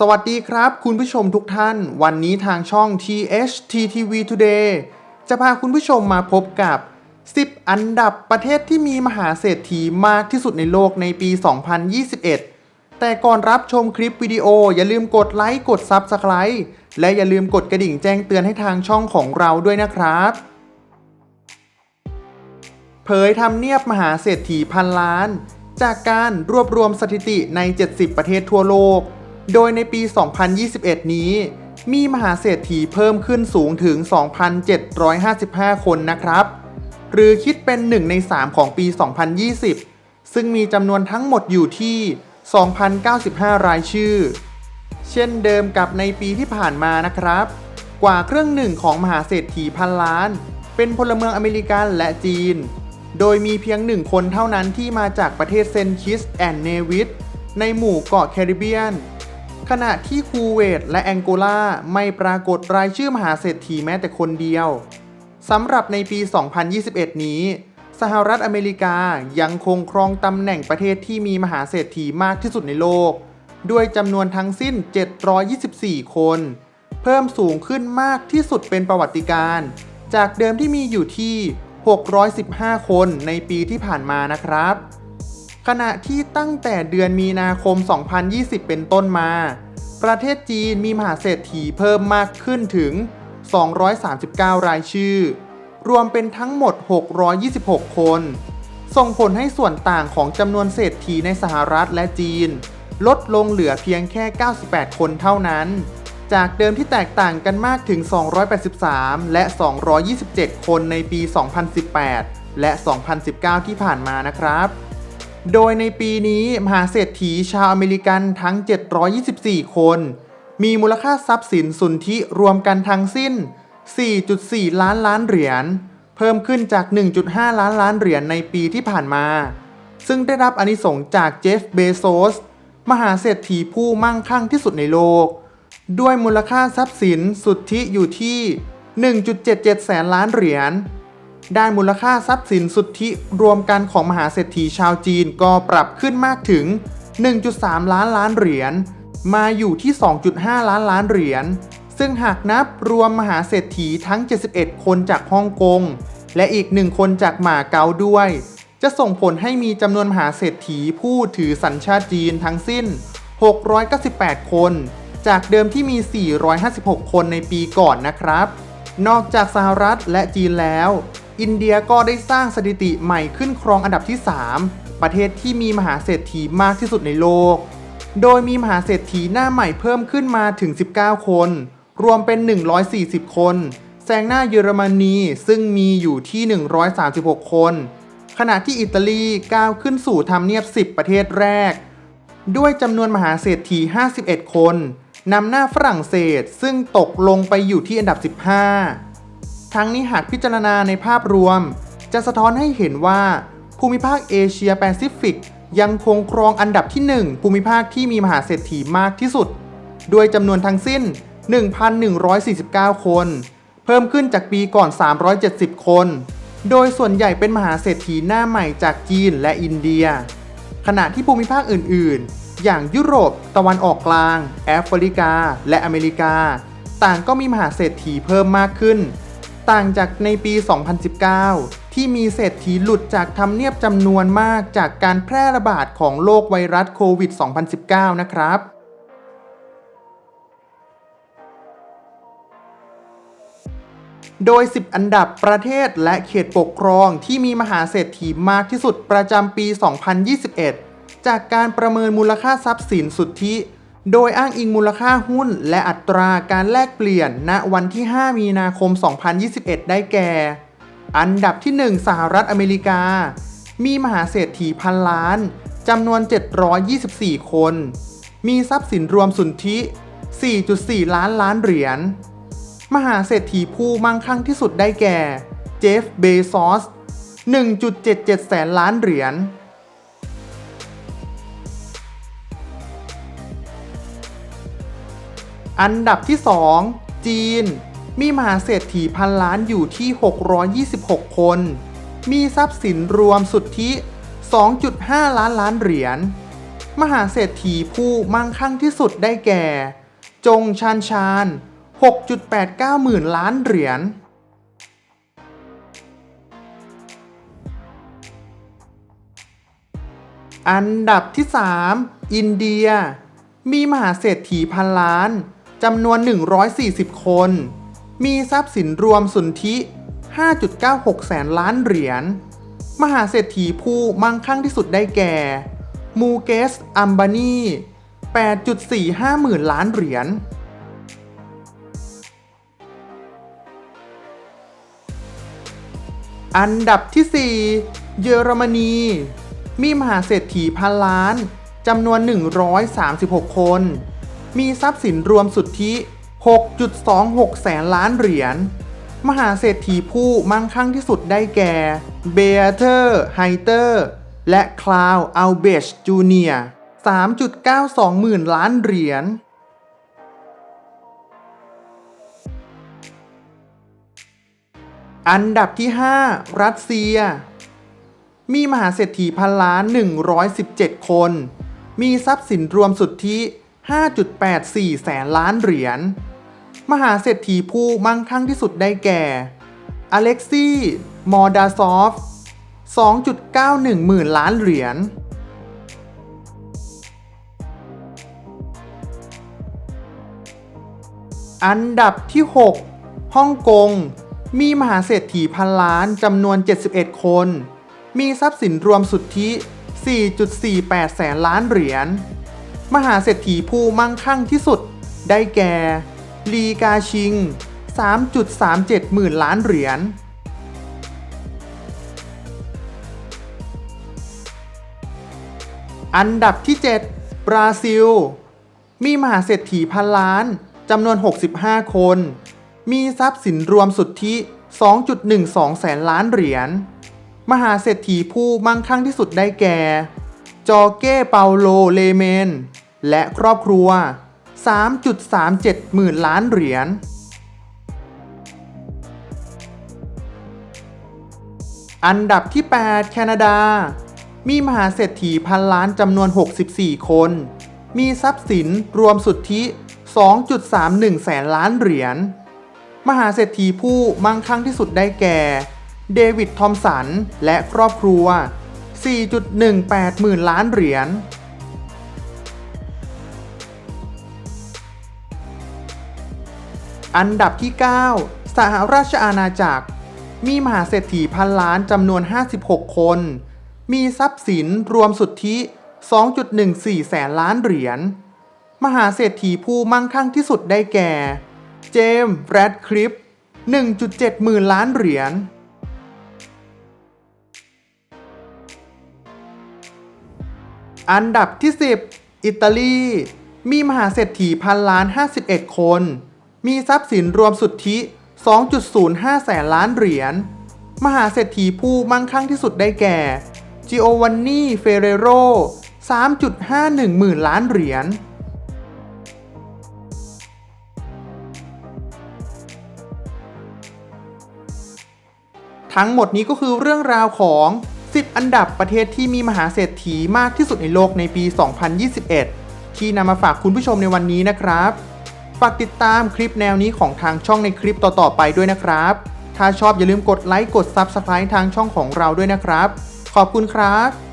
สวัสดีครับ คุณผู้ชมทุกท่าน วันนี้ทางช่อง THTTV Today จะพาคุณผู้ชมมาพบกับ 10 อันดับประเทศที่มีมหาเศรษฐีมากที่สุดในโลกในปี 2021 แต่ก่อนรับชมคลิปวิดีโอ อย่าลืมกดไลค์กด Subscribe และอย่าลืมกดกระดิ่งแจ้งเตือนให้ทางช่องของเราด้วยนะครับ เผยทำเนียบมหาเศรษฐีพันล้าน จากการรวบรวมสถิติใน 70 ประเทศทั่วโลก โดยในปี 2021 นี้ มีมหาเศรษฐีเพิ่มขึ้นสูงถึง 2,755 คนนะครับ หรือคิดเป็น 1 ใน 3 ของปี 2020 ซึ่งมีจำนวนทั้งหมดอยู่ที่ 2,095 รายชื่อ เช่นเดิมกับในปีที่ผ่านมานะครับ กว่าครึ่งหนึ่งของมหาเศรษฐีพันล้าน เป็นพลเมืองอเมริกันและจีน โดยมีเพียงหนึ่งคนเท่านั้นที่มาจากประเทศเซนต์คิสแอนด์เนวิสในหมู่เกาะแคริบเบียน ขณะที่คูเวตและแองโกลาไม่ปรากฏรายชื่อมหาเศรษฐีแม้แต่คนเดียวสำหรับในปี 2021 นี้ สหรัฐอเมริกายังคงครองตำแหน่งประเทศที่มีมหาเศรษฐีมากที่สุดในโลก ด้วยจำนวนทั้งสิ้น 724 คน เพิ่มสูงขึ้นมากที่สุดเป็นประวัติการ จากเดิมที่มีอยู่ที่ 615 คนในปีที่ผ่านมานะครับ ขณะที่ตั้งแต่เดือนมีนาคม 2020 เป็นต้นมา ประเทศจีนมีมหาเศรษฐีเพิ่มมากขึ้นถึง 239 รายชื่อ รวมเป็นทั้งหมด 626 คน ส่งผลให้ส่วนต่างของจำนวนเศรษฐีในสหรัฐและจีน ลดลงเหลือเพียงแค่ 98 คนเท่านั้น จากเดิมที่แตกต่างกันมากถึง 283 และ 227 คนในปี 2018 และ 2019 ที่ผ่านมานะครับ โดยในปีนี้มหาเศรษฐีชาวอเมริกันทั้ง 724 คน มีมูลค่าทรัพย์สินสุนทิรวมกันทั้งสิ้น 4.4 ล้านล้านเหรียญ เพิ่มขึ้นจาก 1.5 ล้านล้านเหรียญในปีที่ผ่านมา ซึ่งได้รับอานิสงส์จากเจฟเบโซส มหาเศรษฐีผู้มั่งคั่งที่สุดในโลก ด้วยมูลค่าทรัพย์สินสุทธิอยู่ที่ 1.77 แสนล้านเหรียญ ด้านมูลค่าทรัพย์สินสุทธิรวมกันของมหาเศรษฐีชาวจีนก็ปรับขึ้นมากถึง 1.3 ล้านล้านเหรียญ มาอยู่ที่ 2.5 ล้านล้านเหรียญ ซึ่งหากนับรวมมหาเศรษฐีทั้ง 71 คนจากฮ่องกง และอีกหนึ่งคนจากหมาเก๊าด้วย จะส่งผลให้มีจำนวนมหาเศรษฐีผู้ถือสัญชาติจีนทั้งสิ้น 698 คน จากเดิมที่มี 456 คนในปีก่อนนะครับ นอกจากสหรัฐและจีนแล้ว อินเดียก็ได้สร้างสถิติใหม่ขึ้นครองอันดับที่ 3 ประเทศที่มีมหาเศรษฐีมากที่สุดในโลก โดยมีมหาเศรษฐีหน้าใหม่เพิ่มขึ้นมาถึง 19 คน รวมเป็น 140 คน แซงหน้าเยอรมนีซึ่งมีอยู่ที่ 136 คน ขณะที่อิตาลีก้าวขึ้นสู่ทำเนียบ 10 ประเทศแรก ด้วยจำนวนมหาเศรษฐี 51 คนนำหน้าฝรั่งเศสซึ่งตกลงไปอยู่ที่อันดับ 15 ทั้งนี้หากพิจารณาในภาพรวม จะสะท้อนให้เห็นว่า ภูมิภาคเอเชียแปซิฟิก ยังคงครองอันดับที่ 1 ภูมิภาคที่มีมหาเศรษฐีมากที่สุด ด้วยจำนวนทั้งสิ้น 1,149 คน เพิ่มขึ้นจากปีก่อน 370 คน โดยส่วนใหญ่เป็นมหาเศรษฐีหน้าใหม่จากจีนและอินเดีย ขณะที่ภูมิภาคอื่น ๆ อย่างยุโรป ตะวันออกกลาง แอฟริกา และอเมริกา ต่างก็มีมหาเศรษฐีเพิ่มมากขึ้น ต่างจากในปี 2019 ที่มีเศรษฐีหลุดจากทำเนียบจำนวนมากจากการแพร่ระบาดของโรคไวรัสโควิด 2019 นะครับโดย 10 อันดับประเทศและเขตปกครองที่มีมหาเศรษฐีมากที่สุดประจำปี 2021 จากการประเมินมูลค่าทรัพย์สินสุทธิ โดยอ้างอิงมูลค่าหุ้น และอัตราการแลกเปลี่ยน ณ วันที่ 5 มีนาคม 2021 ได้แก่ อันดับที่ 1 สหรัฐอเมริกา มีมหาเศรษฐีพันล้าน จำนวน 724 คน มีทรัพย์สินรวมสุทธิ 4.4 ล้านล้านเหรียญ มหาเศรษฐีผู้มั่งคั่งที่สุดได้แก่ เจฟ เบซอส 1.77 แสนล้านเหรียญ อันดับที่ 2 จีน มีมหาเศรษฐีพันล้านอยู่ที่ 626 คน มีทรัพย์สินรวมสุทธิ 2.5 ล้านล้านเหรียญ มหาเศรษฐีผู้มั่งคั่งที่สุดได้แก่ จงชานชาน 6.89 หมื่นล้านเหรียญอันดับที่ 3 อินเดีย มีมหาเศรษฐีพันล้าน จำนวน 140 คน มีทรัพย์สินรวมสุนทิ5.96 แสนล้านเหรียญ มหาเศรษฐีผู้มั่งคั่งที่สุดได้แก่ มูเกส อัมบานี 8.45 หมื่นล้านเหรียญอันดับที่ 4 เยอรมนี มีมหาเศรษฐีพันล้าน จำนวน 136 คน มีทรัพย์สินรวมสุทธิ 6.26 แสนล้านเหรียญ มหาเศรษฐีผู้มั่งคั่งที่สุดได้แก่เบเทอร์ไฮเตอร์และคลาวอัลเบชจูเนีย3.92 หมื่นล้านเหรียญอันดับที่ 5 รัสเซีย มีมหาเศรษฐีพันล้าน 117 คน มีทรัพย์สินรวมสุทธิ 5.84 แสนล้านเหรียญ มหาเศรษฐีผู้มั่งคั่งที่สุดได้แก่ อเล็กซี่ มอร์ดาซอฟ 2.91 หมื่นล้านเหรียญ อันดับที่ 6 ฮ่องกง มีมหาเศรษฐีพันล้านจำนวน 71 คน มีทรัพย์สินรวมสุทธิ 4.48 แสนล้านเหรียญ มหาเศรษฐีผู้มั่งคั่งที่สุด ได้แก่ ลีกาชิง 3.37 หมื่นล้านเหรียญ อันดับที่ 7 บราซิล มีมหาเศรษฐีพันล้านจำนวน 65 คน มีทรัพย์สินรวมสุทธิ 2.12 แสนล้านเหรียญ มหาเศรษฐีผู้มั่งคั่งที่สุดได้แก่ จอเก้เปาโลเลเมน และครอบครัว 3.37 หมื่นล้านเหรียญอันดับที่ 8 แคนาดา มีมหาเศรษฐีพันล้านจำนวน 64 คน มีทรัพย์สินรวมสุทธิ 2.31 แสนล้านเหรียญ มหาเศรษฐีผู้มั่งคั่งที่สุดได้แก่ เดวิด ทอมสัน และครอบครัว 4.18 หมื่นล้านเหรียญ อันดับที่ 9 สหราชอาณาจักร มีมหาเศรษฐีพันล้านจำนวน 56 คน มีทรัพย์สินรวมสุทธิ 2.14 แสนล้านเหรียญ มหาเศรษฐีผู้มั่งคั่งที่สุดได้แก่ เจมส์แรดคลิป1.7 หมื่นล้านเหรียญ อันดับที่ 10 อิตาลี มีมหาเศรษฐีพันล้าน 51 คน มีทรัพย์สินรวมสุทธิ 2.05 แสนล้านเหรียญ มหาเศรษฐีผู้มั่งคั่งที่สุดได้แก่จิโอวันนีเฟเรโร 3.51 หมื่นล้านเหรียญทั้งหมดนี้ก็คือเรื่องราวของ 10 อันดับประเทศที่มีมหาเศรษฐีมากที่สุดในโลกในปี 2021 ที่นำมาฝากคุณผู้ชมในวันนี้นะครับ ฝากติดตามคลิปแนวนี้ของทางช่องในคลิปต่อๆไปด้วยนะครับ ถ้าชอบอย่าลืมกดไลค์กด Subscribe ทางช่องของเราด้วยนะครับ ขอบคุณครับ